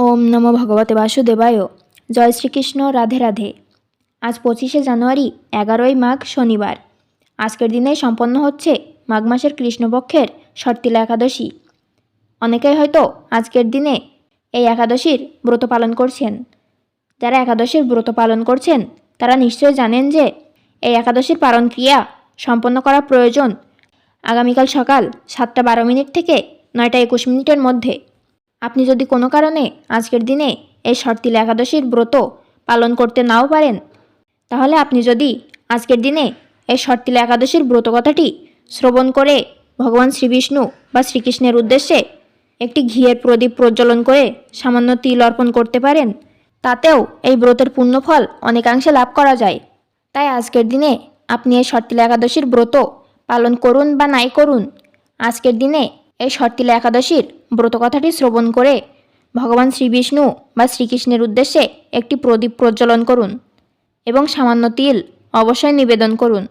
ওম নম ভগবতে বাসুদেবায়। জয় শ্রীকৃষ্ণ, রাধে রাধে। আজ পঁচিশে জানুয়ারি, এগারোই মাঘ, শনিবার। আজকের দিনেই সম্পন্ন হচ্ছে মাঘ মাসের কৃষ্ণপক্ষের শর্তিলা একাদশী। অনেকেই হয়তো আজকের দিনে এই একাদশীর ব্রত পালন করছেন। যারা একাদশীর ব্রত পালন করছেন, তারা নিশ্চয়ই জানেন যে এই একাদশীর পালন ক্রিয়া সম্পন্ন করা প্রয়োজন আগামীকাল সকাল সাতটা বারো মিনিট থেকে নয়টা একুশ মিনিটের মধ্যে। আপনি যদি কোনো কারণে আজকের দিনে এই শর্তিলা একাদশীর ব্রত পালন করতে নাও পারেন, তাহলে আপনি যদি আজকের দিনে এই শর্তিলা একাদশীর ব্রত কথাটি শ্রবণ করে ভগবান শ্রীবিষ্ণু বা শ্রীকৃষ্ণের উদ্দেশ্যে একটি ঘিয়ের প্রদীপ প্রজ্বলন করে সামান্য তিল অর্পণ করতে পারেন, তাতেও এই ব্রতের পুণ্যফল অনেকাংশে লাভ করা যায়। তাই আজকের দিনে আপনি এই শর্তিলা একাদশীর ব্রত পালন করুন বা নাই করুন, আজকের দিনে এই শর্তিলা একাদশীর ব্রত কথাটি শ্রবণ করে ভগবান শ্রীবিষ্ণু বা শ্রীকৃষ্ণের উদ্দেশ্যে একটি প্রদীপ প্রজ্বলন করুন এবং সামান্য তিল অবশ্যই নিবেদন করুন।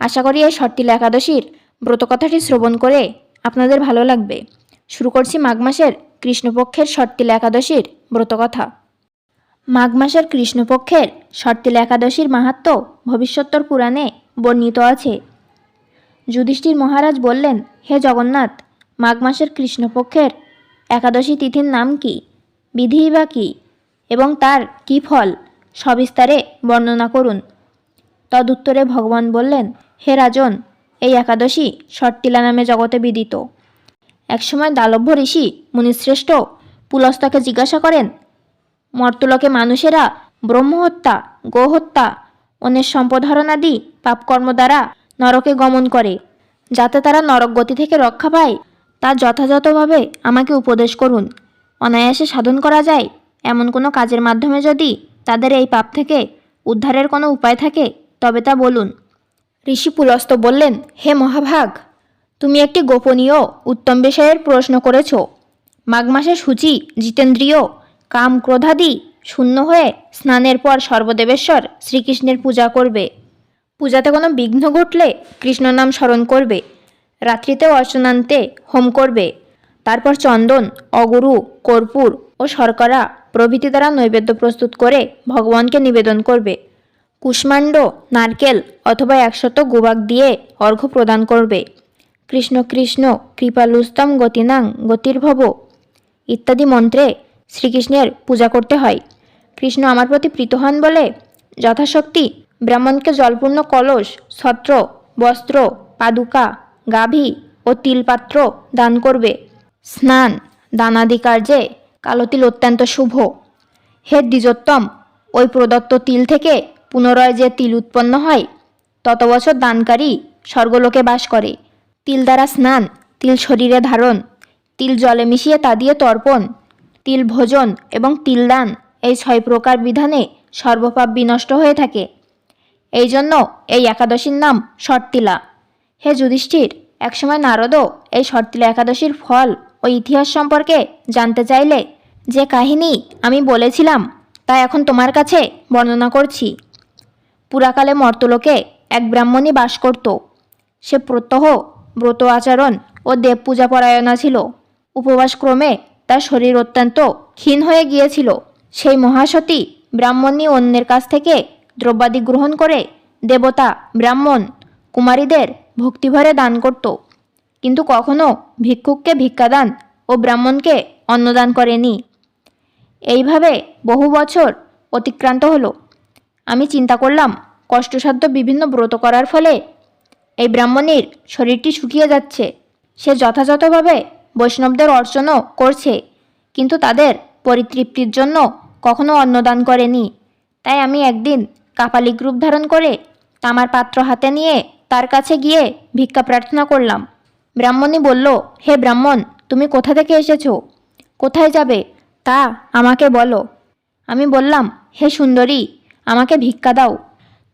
আশা করি এই শর্তিলা একাদশীর ব্রত কথাটি শ্রবণ করে আপনাদের ভালো লাগবে। শুরু করছি মাঘ মাসের কৃষ্ণপক্ষের শর্তিলা একাদশীর ব্রতকথা মাঘ মাসের কৃষ্ণপক্ষের শর্তিলা একাদশীর মাহাত্ম ভবিষ্যত্তর পুরাণে বর্ণিত আছে। যুধিষ্ঠির মহারাজ বললেন, হে জগন্নাথ মাঘ মাসের কৃষ্ণপক্ষের একাদশী তিথির নাম কি? বিধিই বা কী? এবং তার কী ফল? সবিস্তারে বর্ণনা করুন। তদুত্তরে ভগবান বললেন, হে রাজন, এই একাদশী শর্তিলা নামে জগতে বিদিত। একসময় দালভ্য ঋষি মুনিশ্রেষ্ঠ পুলস্তকে জিজ্ঞাসা করেন, মর্তলোকে মানুষেরা ব্রহ্মহত্যা, গোহত্যা, অন্যের সম্পদহরণাদি পাপকর্ম দ্বারা নরকে গমন করে, যাতে তারা নরক গতি থেকে রক্ষা পায়? তা যথাযথভাবে আমাকে উপদেশ করুন। অনায়াসে সাধন করা যায়। এমন কোনো কাজের মাধ্যমে যদি তাদের এই পাপ থেকে উদ্ধারের কোনো উপায় থাকে, তবে তা বলুন। ঋষি পুলস্ত বললেন, হে মহাভাগ, তুমি একটি গোপনীয়, উত্তম বিষয়ের প্রশ্ন করেছ। মাঘ মাসে সূচি, জিতেন্দ্রীয়, কাম ক্রোধাদি শূন্য হয়ে স্নানের পর সর্বদেবেশ্বর শ্রীকৃষ্ণের পূজা করবে। পূজাতে কোনো বিঘ্ন ঘটলে কৃষ্ণ নাম স্মরণ করবে। রাত্রিতেও অর্চনান্তে হোম করবে। তারপর চন্দন, অগুরু, কর্পূর ও শর্করা প্রভৃতি দ্বারা নৈবেদ্য প্রস্তুত করে ভগবানকে নিবেদন করবে। কুষ্মাণ্ড, নারকেল অথবা একশত গুবাক দিয়ে অর্ঘ্য প্রদান করবে। কৃষ্ণ কৃষ্ণ, কৃপালুস্তম গতিনাং গতির্ভব ইত্যাদি মন্ত্রে শ্রীকৃষ্ণের পূজা করতে হয়। কৃষ্ণ আমার প্রতি প্রীত হন বলে যথাশক্তি ব্রাহ্মণকে জলপূর্ণ কলস, ছত্র, বস্ত্র, পাদুকা গাভী ও তিলপাত্র দান করবে। স্নান দানাদি কার্যে কালো তিল অত্যন্ত শুভ। হে দ্বিজোত্তম, ওই প্রদত্ত তিল থেকে পুনরায় যে তিল উৎপন্ন হয় তত বছর দানকারী স্বর্গলোকে বাস করে। তিল দ্বারা স্নান, তিল শরীরে ধারণ, তিল জলে মিশিয়ে তা দিয়ে তর্পণ, তিল ভোজন এবং তিল দান এই ছয় প্রকার বিধানে সর্বপাপ বিনষ্ট হয়ে থাকে। এই জন্য এই একাদশীর নাম শর্তিলা হে যুধিষ্ঠির, একসময় নারদও এই শর্তিলা একাদশীর ফল ও ইতিহাস সম্পর্কে জানতে চাইলে যে কাহিনী আমি বলেছিলাম, তা এখন তোমার কাছে বর্ণনা করছি। পুরাকালে মর্তলোকে এক ব্রাহ্মণী বাস করত। সে প্রত্যহ ব্রত আচরণ ও দেব পূজা পরায়ণা ছিল। উপবাসক্রমে তার শরীর অত্যন্ত ক্ষীণ হয়ে গিয়েছিল। সেই মহাসতী ব্রাহ্মণী অন্যের কাছ থেকে দ্রব্যাদি গ্রহণ করে দেবতা, ব্রাহ্মণ, কুমারীদের ভক্তিভরে দান করত। কিন্তু কখনো ভিক্ষুককে ভিক্ষাদান ও ব্রাহ্মণকে অন্নদান করেনি। এইভাবে বহু বছর অতিক্রান্ত হলো। আমি চিন্তা করলাম, কষ্টসাধ্য বিভিন্ন ব্রত করার ফলে এই ব্রাহ্মণীর শরীরটি শুকিয়ে যাচ্ছে। সে যথাযথভাবে বৈষ্ণবদের অর্চনও করছে, কিন্তু তাদের পরিতৃপ্তির জন্য কখনো অন্নদান করেনি। তাই আমি একদিন কাপালিক রূপ ধারণ করে তামার পাত্র হাতে নিয়ে তার কাছে গিয়ে ভিক্ষা প্রার্থনা করলাম। ব্রাহ্মণী বলল, হে ব্রাহ্মণ, তুমি কোথা থেকে এসেছ? কোথায় যাবে? তা আমাকে বলো। আমি বললাম, হে সুন্দরী, আমাকে ভিক্ষা দাও।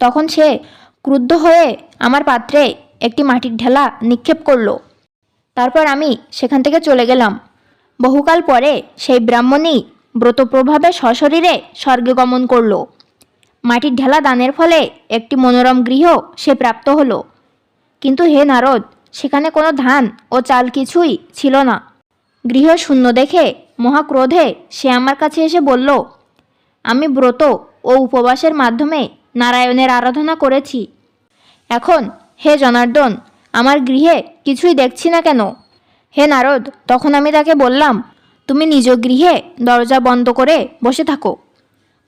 তখন সে ক্রুদ্ধ হয়ে আমার পাত্রে একটি মাটির ঢেলা নিক্ষেপ করল। তারপর আমি সেখান থেকে চলে গেলাম। বহুকাল পরে সেই ব্রাহ্মণী ব্রতপ্রভাবে সশরীরে স্বর্গে গমন করল। মাটির ঢেলা দানের ফলে একটি মনোরম গৃহ সে প্রাপ্ত হলো। কিন্তু হে নারদ, সেখানে কোনো ধান ও চাল কিছুই ছিল না। গৃহ শূন্য দেখে মহাক্রোধে সে আমার কাছে এসে বলল, আমি ব্রত ও উপবাসের মাধ্যমে নারায়ণের আরাধনা করেছি। এখন হে জনার্দন, আমার গৃহে কিছুই দেখছি না কেন? হে নারদ, তখন আমি তাকে বললাম, তুমি নিজ গৃহে দরজা বন্ধ করে বসে থাকো।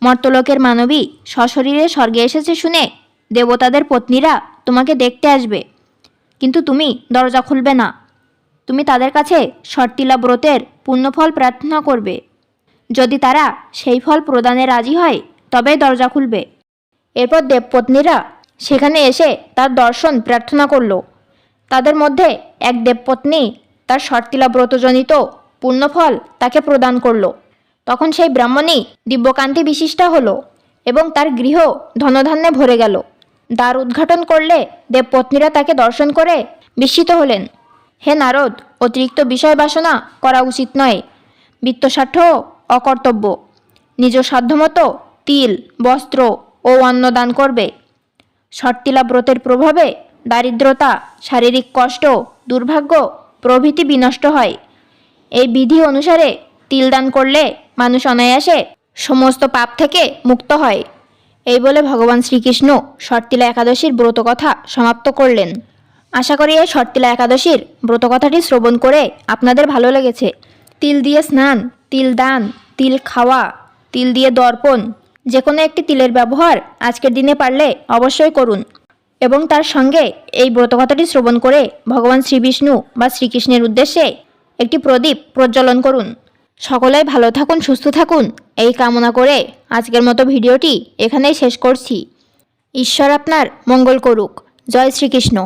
মর্তলোকের মানবী সশরীরে স্বর্গে এসেছে শুনে দেবতাদের পত্নীরা তোমাকে দেখতে আসবে। কিন্তু তুমি দরজা খুলবে না। তুমি তাদের কাছে শর্তিলা ব্রতের পুণ্যফল প্রার্থনা করবে। যদি তারা সেই ফল প্রদানে রাজি হয়, তবেই দরজা খুলবে। এরপর দেবপত্নীরা সেখানে এসে তার দর্শন প্রার্থনা করল। তাদের মধ্যে এক দেবপত্নী তার শর্তিলা ব্রতজনিত পুণ্যফল তাকে প্রদান করল। তখন সেই ব্রাহ্মণী দিব্যকান্তি বিশিষ্টা হল এবং তার গৃহ ধনধান্যে ভরে গেল। দ্বার উদ্ঘাটন করলে দেবপত্নীরা তাকে দর্শন করে বিস্মিত হলেন। হে নারদ, অতিরিক্ত বিষয় বাসনা করা উচিত নয়। বিত্তস্বার্থ অকর্তব্য। নিজ সাধ্যমতো তিল, বস্ত্র ও অন্ন দান করবে। শর্তিলা ব্রতের প্রভাবে দারিদ্রতা, শারীরিক কষ্ট, দুর্ভাগ্য প্রভৃতি বিনষ্ট হয়। এই বিধি অনুসারে তিল দান করলে মানুষ অনায়াসে সমস্ত পাপ থেকে মুক্ত হয়। এই বলে ভগবান শ্রীকৃষ্ণ শর্তিলা একাদশীর ব্রতকথা সমাপ্ত করলেন। আশা করি এই শর্তিলা একাদশীর ব্রতকথাটি শ্রবণ করে আপনাদের ভালো লেগেছে। তিল দিয়ে স্নান, তিল দান, তিল খাওয়া, তিল দিয়ে দর্পণ যে কোনো একটি তিলের ব্যবহার আজকের দিনে পারলে অবশ্যই করুন এবং তার সঙ্গে এই ব্রতকথাটি শ্রবণ করে ভগবান শ্রীবিষ্ণু বা শ্রীকৃষ্ণের উদ্দেশ্যে একটি প্রদীপ প্রজ্বলন করুন। সকলেই ভালো থাকুন, সুস্থ থাকুন। এই কামনা করে আজকের মতো ভিডিওটি এখানেই শেষ করছি। ঈশ্বর আপনার মঙ্গল করুক। জয় শ্রীকৃষ্ণ।